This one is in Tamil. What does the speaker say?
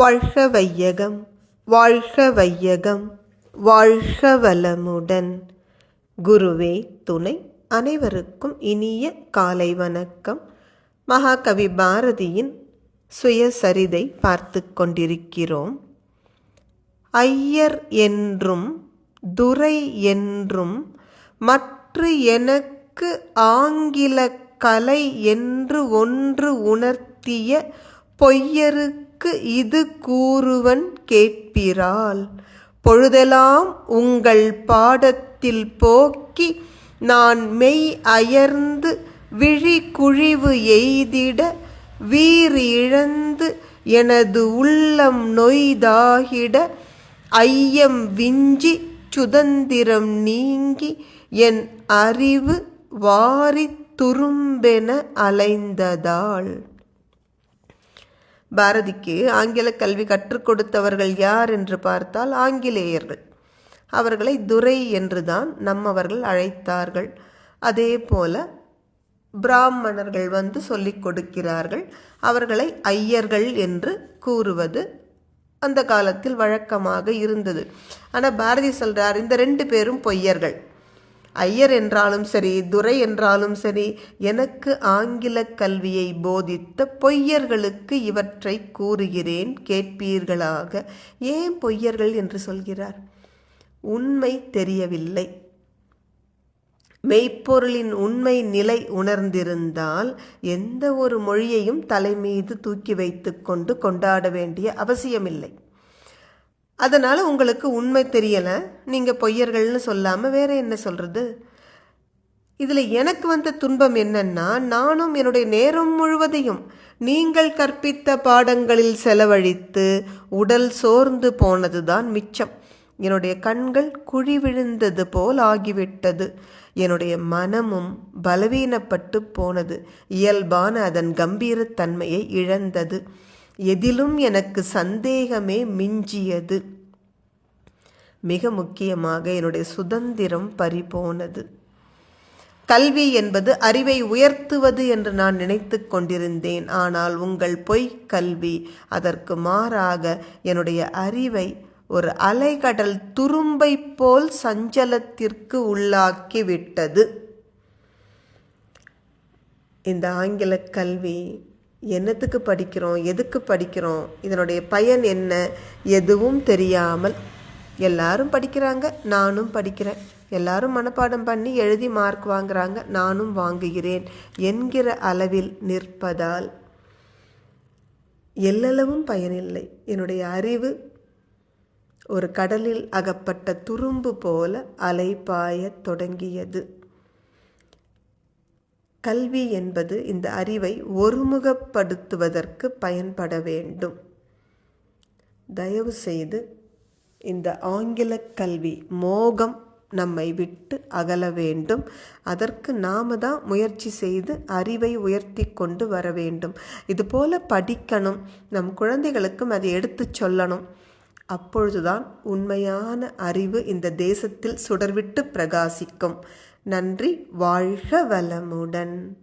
வாழ்க வையகம் வாழ்க வையகம் வாழ்க வளமுடன் குருவே துணை அனைவருக்கும் இனிய காலை வணக்கம். மகாகவி பாரதியின் சுயசரிதை பார்த்து கொண்டிருக்கிறோம். ஐயர் என்றும் துரை என்றும் மற்ற எனக்கு ஆங்கில கலை என்று ஒன்று உணர்த்திய பொய்யருக்கு இது கூறுவன் கேட்பிரால் பொழுதெல்லாம் உங்கள் பாடத்தில் போக்கி நான் மெய் அயர்ந்து விழி குழிவு எய்திட வீர் இழந்து எனது உள்ளம் நொய்தாகிட ஐயம் விஞ்சி சுதந்திரம் நீங்கி என் அறிவு வாரித் துரும்பென அலைந்ததாள் பாரதிக்கு ஆங்கில கல்வி கற்றுக் கொடுத்தவர்கள் யார் என்று பார்த்தால் ஆங்கிலேயர்கள். அவர்களை துரை என்றுதான் நம்மவர்கள் அழைத்தார்கள். அதே போல பிராமணர்கள் வந்து சொல்லிக் கொடுக்கிறார்கள். அவர்களை ஐயர்கள் என்று கூறுவது அந்த காலத்தில் வழக்கமாக இருந்தது. ஆனால் பாரதி சொல்கிறார் இந்த ரெண்டு பேரும் பொய்யர்கள். ஐயர் என்றாலும் சரி துரை என்றாலும் சரி எனக்கு ஆங்கில கல்வியை போதித்த பொய்யர்களுக்கு இவற்றை கூறுகிறேன் கேட்பீர்களாக. ஏன் பொய்யர்கள் என்று சொல்கிறார்? உண்மை தெரியவில்லை. மெய்ப்பொருளின் உண்மை நிலை உணர்ந்திருந்தால் எந்த ஒரு மொழியையும் தலைமீது தூக்கி வைத்து கொண்டு கொண்டாட வேண்டிய அவசியமில்லை. அதனால் உங்களுக்கு உண்மை தெரியலை. நீங்கள் பொய்யர்கள்னு சொல்லாமல் வேற என்ன சொல்கிறது இதில் எனக்கு வந்த துன்பம் என்னன்னா நானும் என்னுடைய நேரம் முழுவதையும் நீங்கள் கற்பித்த பாடங்களில் செலவழித்து உடல் சோர்ந்து போனது தான் மிச்சம். என்னுடைய கண்கள் குழி விழுந்தது போல் ஆகிவிட்டது. என்னுடைய மனமும் பலவீனப்பட்டு போனது. இயல்பான அதன் கம்பீரத்தன்மையை இழந்தது. எதிலும் எனக்கு சந்தேகமே மிஞ்சியது. மிக முக்கியமாக என்னுடைய சுதந்திரம் பறிபோனது. கல்வி என்பது அறிவை உயர்த்துவது என்று நான் நினைத்து கொண்டிருந்தேன். ஆனால் உங்கள் பொய் கல்வி அதற்கு மாறாக என்னுடைய அறிவை ஒரு அலைகடல் துரும்பை போல் சஞ்சலத்திற்கு உள்ளாக்கிவிட்டது. இந்த ஆங்கில கல்வி என்னத்துக்கு படிக்கிறோம்? எதுக்கு படிக்கிறோம்? இதனுடைய பயன் என்ன? எதுவும் தெரியாமல் எல்லாரும் படிக்கிறாங்க நானும் படிக்கிறேன். எல்லாரும் மனப்பாடம் பண்ணி எழுதி மார்க் வாங்குறாங்க நானும் வாங்குகிறேன் என்கிற அளவில் நிற்பதால் எல்லளவும் பயனில்லை. என்னுடைய அறிவு ஒரு கடலில் அகப்பட்ட துரும்பு போல அலைபாயத் தொடங்கியது. கல்வி என்பது இந்த அறிவை ஒருமுகப்படுத்துவதற்கு பயன்பட வேண்டும். தயவு செய்து இந்த ஆங்கில கல்வி மோகம் நம்மை விட்டு அகல வேண்டும். அதற்கு நாம தான் முயற்சி செய்து அறிவை உயர்த்தி கொண்டு வர வேண்டும். இதுபோல் படிக்கணும். நம் குழந்தைகளுக்கும் அதை எடுத்து சொல்லணும். அப்பொழுதுதான் உண்மையான அறிவு இந்த தேசத்தில் சுடர்விட்டு பிரகாசிக்கும். நன்றி வாழ்க வளமுடன்.